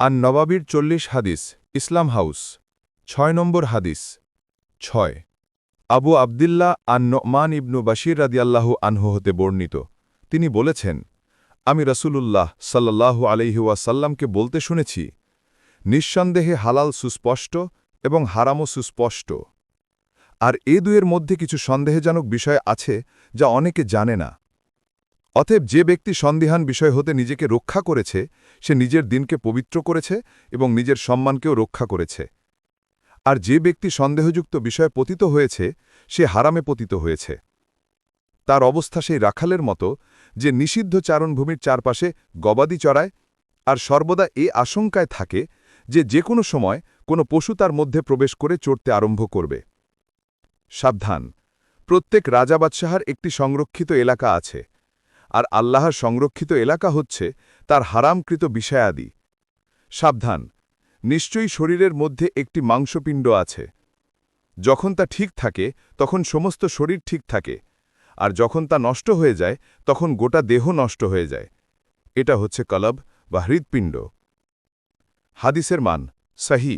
আর নবাবির চল্লিশ হাদিস, ইসলাম হাউস, ছয় নম্বর হাদিস, ছয়। আবু আবদিল্লা আন নোমান ইবনু বাশির রাদিয়াল্লাহু আনহু হতে বর্ণিত। তিনি বলেছেন, আমি রসুলুল্লাহ সাল্লাল্লাহু আলহি ওয়াসাল্লামকে বলতে শুনেছি, নিঃসন্দেহে হালাল সুস্পষ্ট এবং হারামও সুস্পষ্ট। আর এ দুয়ের মধ্যে কিছু সন্দেহজনক বিষয় আছে যা অনেকে জানে না। অতএব যে ব্যক্তি সন্দেহান বিষয় হতে নিজেকে রক্ষা করেছে, সে নিজের দিনকে পবিত্র করেছে এবং নিজের সম্মানকেও রক্ষা করেছে। আর যে ব্যক্তি সন্দেহযুক্ত বিষয়ে পতিত হয়েছে, সে হারামে পতিত হয়েছে। তার অবস্থা সেই রাখালের মতো, যে নিষিদ্ধ চারণভূমির চারপাশে গবাদি চড়ায় আর সর্বদা এ আশঙ্কায় থাকে যে যে কোনো সময় কোনো পশু তার মধ্যে প্রবেশ করে চড়তে আরম্ভ করবে। সাবধান। প্রত্যেক রাজাবাদশাহার একটি সংরক্ষিত এলাকা আছে। আর আল্লাহর সংরক্ষিত এলাকা হচ্ছে তার হারামকৃত বিষয়াদি। সাবধান, নিশ্চয়ই শরীরের মধ্যে একটি মাংসপিণ্ড আছে। যখন তা ঠিক থাকে, তখন সমস্ত শরীর ঠিক থাকে, আর যখন তা নষ্ট হয়ে যায়, তখন গোটা দেহ নষ্ট হয়ে যায়। এটা হচ্ছে কলব বা হৃৎপিণ্ড। হাদিসের মান, সহি।